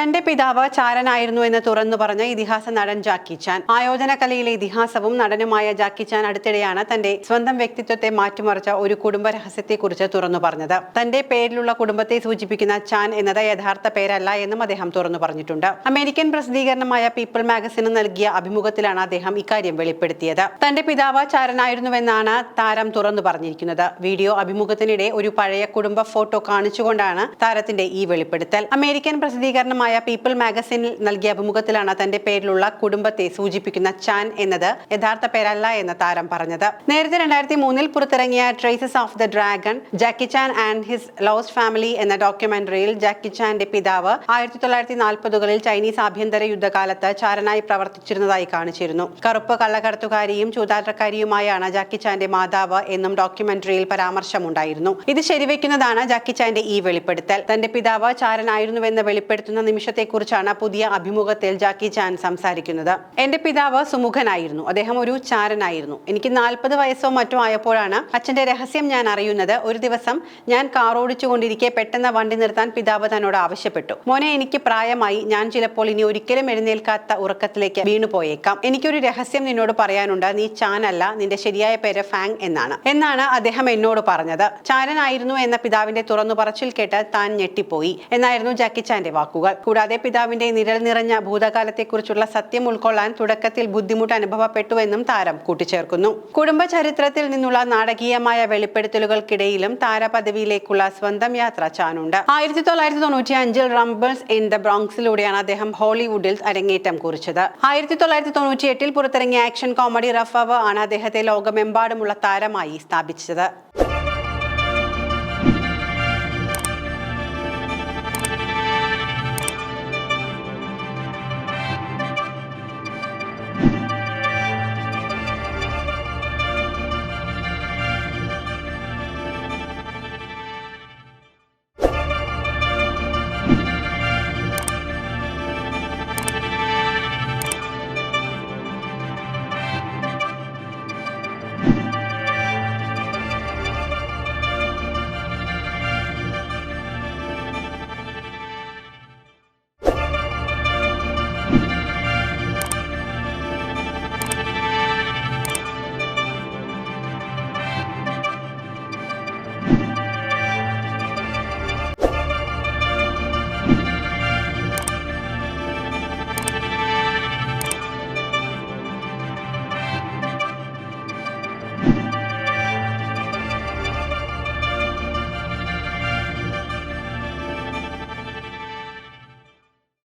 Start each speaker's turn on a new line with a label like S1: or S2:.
S1: തന്റെ പിതാവ് ചാരനായിരുന്നു എന്ന് തുറന്നു പറഞ്ഞ ഇതിഹാസ നടൻ ജാക്കി ചാൻ. ആയോജന കലയിലെ ഇതിഹാസവും നടനുമായ ജാക്കി ചാൻ അടുത്തിടെയാണ് തന്റെ സ്വന്തം വ്യക്തിത്വത്തെ മാറ്റിമറിച്ച ഒരു കുടുംബ രഹസ്യത്തെക്കുറിച്ച് തുറന്നു പറഞ്ഞത്. തന്റെ പേരിലുള്ള കുടുംബത്തെ സൂചിപ്പിക്കുന്ന ചാൻ എന്നത് യഥാർത്ഥ പേരല്ല എന്നും അദ്ദേഹം തുറന്നു പറഞ്ഞിട്ടുണ്ട്. അമേരിക്കൻ പ്രസിദ്ധീകരണമായ പീപ്പിൾ മാഗസിന് നൽകിയ അഭിമുഖത്തിലാണ് അദ്ദേഹം ഇക്കാര്യം വെളിപ്പെടുത്തിയത്. തന്റെ പിതാവ് ചാരനായിരുന്നുവെന്നാണ് താരം തുറന്നു പറഞ്ഞിരിക്കുന്നത്. വീഡിയോ അഭിമുഖത്തിനിടെ ഒരു പഴയ കുടുംബ ഫോട്ടോ കാണിച്ചുകൊണ്ടാണ് താരത്തിന്റെ ഈ വെളിപ്പെടുത്തൽ. അമേരിക്കൻ പ്രസിദ്ധീകരണമായ പീപ്പിൾ മാഗസിനിൽ നൽകിയ അഭിമുഖത്തിലാണ് തന്റെ പേരിലുള്ള കുടുംബത്തെ സൂചിപ്പിക്കുന്ന ചാൻ എന്നത് യഥാർത്ഥ പേരല്ല എന്ന് താരം പറഞ്ഞത്. നേരത്തെ രണ്ടായിരത്തി മൂന്നിൽ പുറത്തിറങ്ങിയ traces of the dragon Jackie Chan and his lost family എന്ന ഡോക്യുമെന്ററിയിൽ ജാക്കി ചാന്റെ പിതാവ് ആയിരത്തി തൊള്ളായിരത്തി നാൽപ്പതുകളിൽ ചൈനീസ് ആഭ്യന്തര യുദ്ധകാലത്ത് ചാരനായി പ്രവർത്തിച്ചിരുന്നതായി കാണിച്ചിരുന്നു. കറുപ്പ് കള്ളക്കടത്തുകാരിയും ചൂതാട്ടക്കാരിയുമായാണ് ജാക്കി ചാന്റെ മാതാവ് എന്നും ഡോക്യുമെന്ററിയിൽ പരാമർശമുണ്ടായിരുന്നു. ഇത് ശരിവെക്കുന്നതാണ് ജാക്കി ചാന്റെ ഈ വെളിപ്പെടുത്തൽ. തന്റെ പിതാവ് ചാരനായിരുന്നുവെന്ന് വെളിപ്പെടുത്തുന്ന നിമിഷത്തെക്കുറിച്ചാണ് പുതിയ അഭിമുഖത്തിൽ ജാക്കി ചാൻ സംസാരിക്കുന്നത്. എന്റെ പിതാവ് സുമുഖനായിരുന്നു. അദ്ദേഹം ഒരു ചാരനായിരുന്നു. എനിക്ക് നാൽപ്പത് വയസ്സോ മറ്റോ ആയപ്പോഴാണ് അച്ഛന്റെ രഹസ്യം ഞാൻ അറിയുന്നത്. ഒരു ദിവസം ഞാൻ കാർ ഓടിച്ചുകൊണ്ടിരിക്കെ പെട്ടെന്ന് വണ്ടി നിർത്താൻ പിതാവ് തന്നോട് ആവശ്യപ്പെട്ടു. മോനെ എനിക്ക് പ്രായമായി. ഞാൻ ചിലപ്പോൾ ഇനി ഒരിക്കലും എഴുന്നേൽക്കാത്ത ഉറക്കത്തിലേക്ക് വീണുപോയേക്കാം എനിക്കൊരു രഹസ്യം നിന്നോട് പറയാനുണ്ട്. നീ ചാൻ അല്ല നിന്റെ ശരിയായ പേര് ഫാങ് എന്നാണ്. എന്നാണ് അദ്ദേഹം എന്നോട് പറഞ്ഞത്. ചാരനായിരുന്നു എന്ന പിതാവിന്റെ തുറന്നു പറച്ചിൽ കേട്ട് താൻ ഞെട്ടിപ്പോയി. എന്നായിരുന്നു ജാക്കി ചാന്റെ വാക്കുകൾ. കൂടാതെ പിതാവിന്റെ നിഴൽ നിറഞ്ഞ ഭൂതകാലത്തെക്കുറിച്ചുള്ള സത്യം ഉൾക്കൊള്ളാൻ തുടക്കത്തിൽ ബുദ്ധിമുട്ട് അനുഭവപ്പെട്ടുവെന്നും താരം കൂട്ടിച്ചേർക്കുന്നു. കുടുംബ ചരിത്രത്തിൽ നിന്നുള്ള നാടകീയമായ വെളിപ്പെടുത്തലുകൾക്കിടയിലും താരപദവിയിലേക്കുള്ള സ്വന്തം യാത്ര ചാനുണ്ട്. ആയിരത്തി തൊള്ളായിരത്തി തൊണ്ണൂറ്റി അഞ്ചിൽ റംബിൾസ് ഇൻ ദ ബ്രോങ്സിലൂടെയാണ് അദ്ദേഹം ഹോളിവുഡിൽ അരങ്ങേറ്റം കുറിച്ചത്. ആയിരത്തി തൊള്ളായിരത്തി തൊണ്ണൂറ്റി എട്ടിൽ പുറത്തിറങ്ങിയ ആക്ഷൻ കോമഡി റഫവ് ആണ് അദ്ദേഹത്തെ ലോകമെമ്പാടുമുള്ള താരമായി സ്ഥാപിച്ചത്.